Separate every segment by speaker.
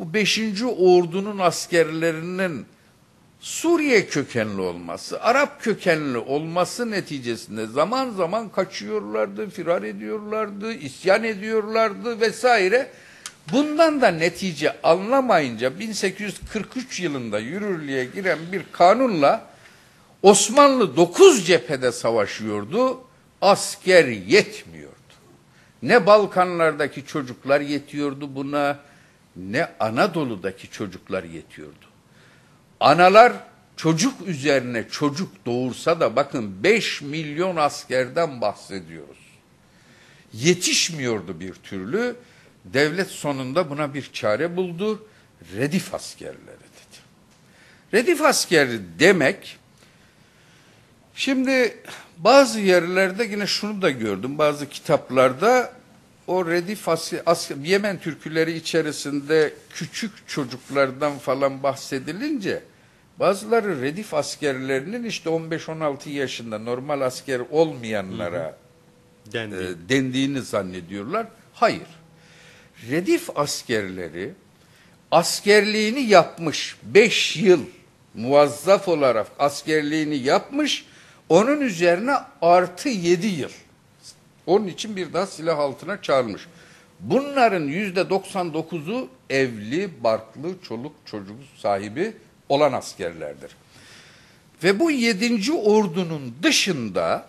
Speaker 1: bu 5. ordunun askerlerinin Suriye kökenli olması, Arap kökenli olması neticesinde zaman zaman kaçıyorlardı, firar ediyorlardı, isyan ediyorlardı vesaire. Bundan da netice anlamayınca 1843 yılında yürürlüğe giren bir kanunla Osmanlı 9 cephede savaşıyordu, asker yetmiyordu. Ne Balkanlardaki çocuklar yetiyordu buna, ne Anadolu'daki çocuklar yetiyordu. Analar çocuk üzerine çocuk doğursa da bakın 5 milyon askerden bahsediyoruz. Yetişmiyordu bir türlü. Devlet sonunda buna bir çare buldu. Redif askerleri dedi. Redif askeri demek şimdi bazı yerlerde yine şunu da gördüm. Bazı kitaplarda o Redif asker, Yemen türküleri içerisinde küçük çocuklardan falan bahsedilince bazıları Redif askerlerinin işte 15-16 yaşında normal asker olmayanlara Dendi. e, dendiğini zannediyorlar. Hayır. Redif askerleri askerliğini yapmış 5 yıl muvazzaf olarak askerliğini yapmış onun üzerine artı 7 yıl onun için bir daha silah altına çağırmış. Bunların yüzde 99'u evli, barklı, çoluk çocuk sahibi olan askerlerdir. Ve bu yedinci ordunun dışında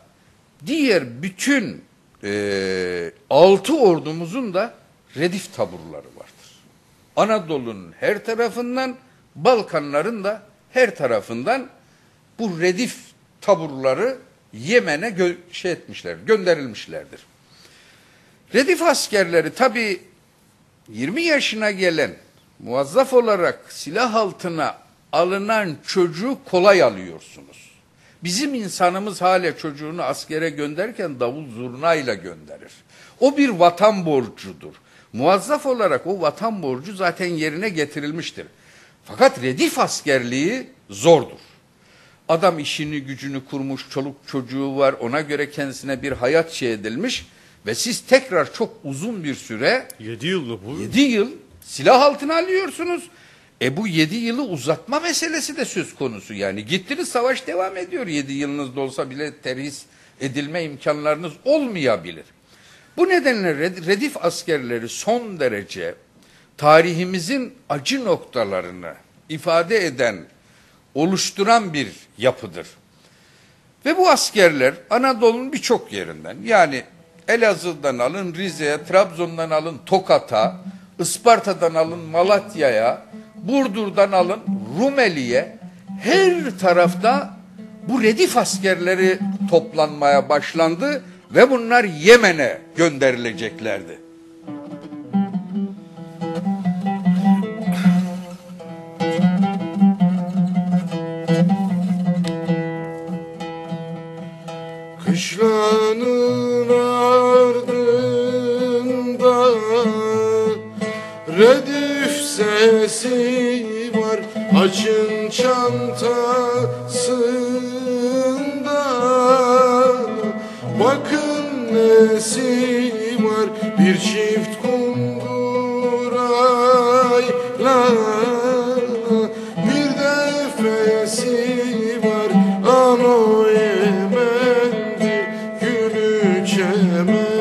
Speaker 1: diğer bütün e, altı ordumuzun da redif taburları vardır. Anadolu'nun her tarafından, Balkanların da her tarafından bu redif taburları Yemen'e gö şey etmişler, gönderilmişlerdir. Redif askerleri tabi 20 yaşına gelen muvazzaf olarak silah altına alınan çocuğu kolay alıyorsunuz. Bizim insanımız hala çocuğunu askere gönderken davul zurnayla gönderir. O bir vatan borcudur. Muvazzaf olarak o vatan borcu zaten yerine getirilmiştir. Fakat redif askerliği zordur. Adam işini gücünü kurmuş, çoluk çocuğu var, ona göre kendisine bir hayat şey edilmiş ve siz tekrar çok uzun bir süre
Speaker 2: 7 yıl mı bu?
Speaker 1: 7 yıl silah altına alıyorsunuz. E bu 7 yılı uzatma meselesi de söz konusu yani. Gittiniz savaş devam ediyor 7 yılınızda olsa bile terhis edilme imkanlarınız olmayabilir. Bu nedenle Redif askerleri son derece tarihimizin acı noktalarını ifade eden oluşturan bir yapıdır. Ve bu askerler Anadolu'nun birçok yerinden yani Elazığ'dan alın Rize'ye, Trabzon'dan alın Tokat'a, Isparta'dan alın Malatya'ya, Burdur'dan alın Rumeli'ye her tarafta bu redif askerleri toplanmaya başlandı ve bunlar Yemen'e gönderileceklerdi.
Speaker 3: Redif sesi var açın çantasında. Bakın nesi var bir çift kundurayla Bir defesi var anoyemendir gülü çemen.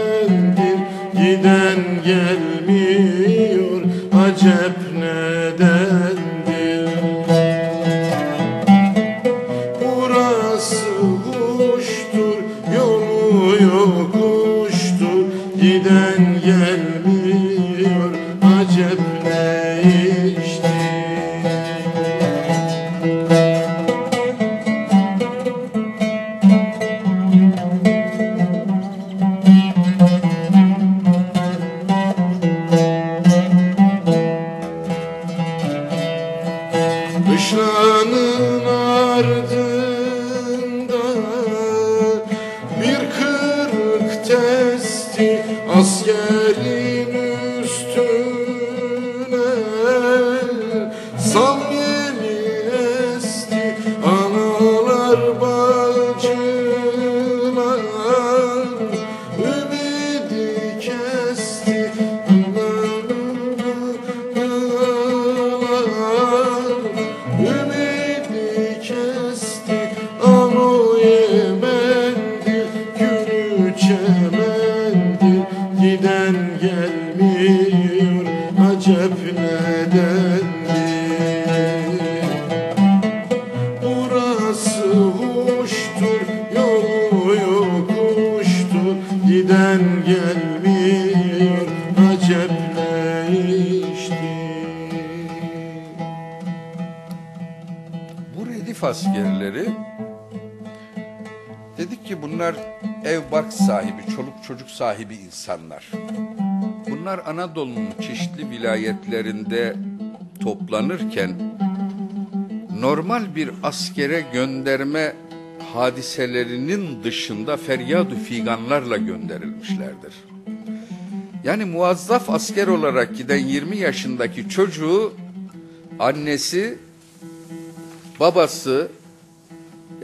Speaker 3: nasıl kuştur Yolu yokuştur. Giden gelmiyor. Acep ne işti Kışlanın ardı anciens. Giden gelmiyor acep nedendir Burası huştur yolu yokuştur. Giden gelmiyor acep ne iştir
Speaker 1: Bu redif askerleri dedik ki bunlar ev bark sahibi, çoluk çocuk sahibi insanlar. Bunlar Anadolu'nun çeşitli vilayetlerinde toplanırken normal bir askere gönderme hadiselerinin dışında feryadu figanlarla gönderilmişlerdir. Yani muazzaf asker olarak giden 20 yaşındaki çocuğu annesi babası,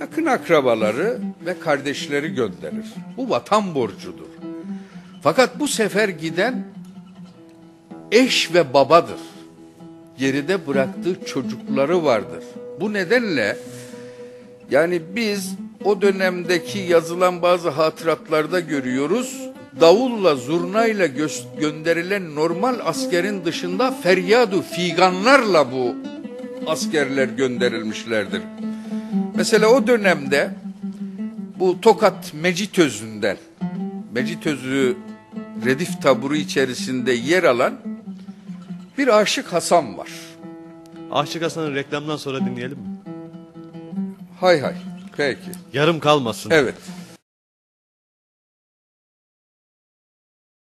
Speaker 1: yakın akrabaları ve kardeşleri gönderir. Bu vatan borcudur. Fakat bu sefer giden eş ve babadır. Geride bıraktığı çocukları vardır. Bu nedenle yani biz o dönemdeki yazılan bazı hatıratlarda görüyoruz. Davulla, zurnayla gö- gönderilen normal askerin dışında feryadu figanlarla bu askerler gönderilmişlerdir. Mesela o dönemde bu Tokat Mecitözü'nden Mecitözü Redif taburu içerisinde yer alan bir Aşık Hasan var.
Speaker 2: Aşık Hasan'ın reklamdan sonra dinleyelim mi?
Speaker 1: Hay hay. Peki.
Speaker 2: Yarım kalmasın.
Speaker 1: Evet.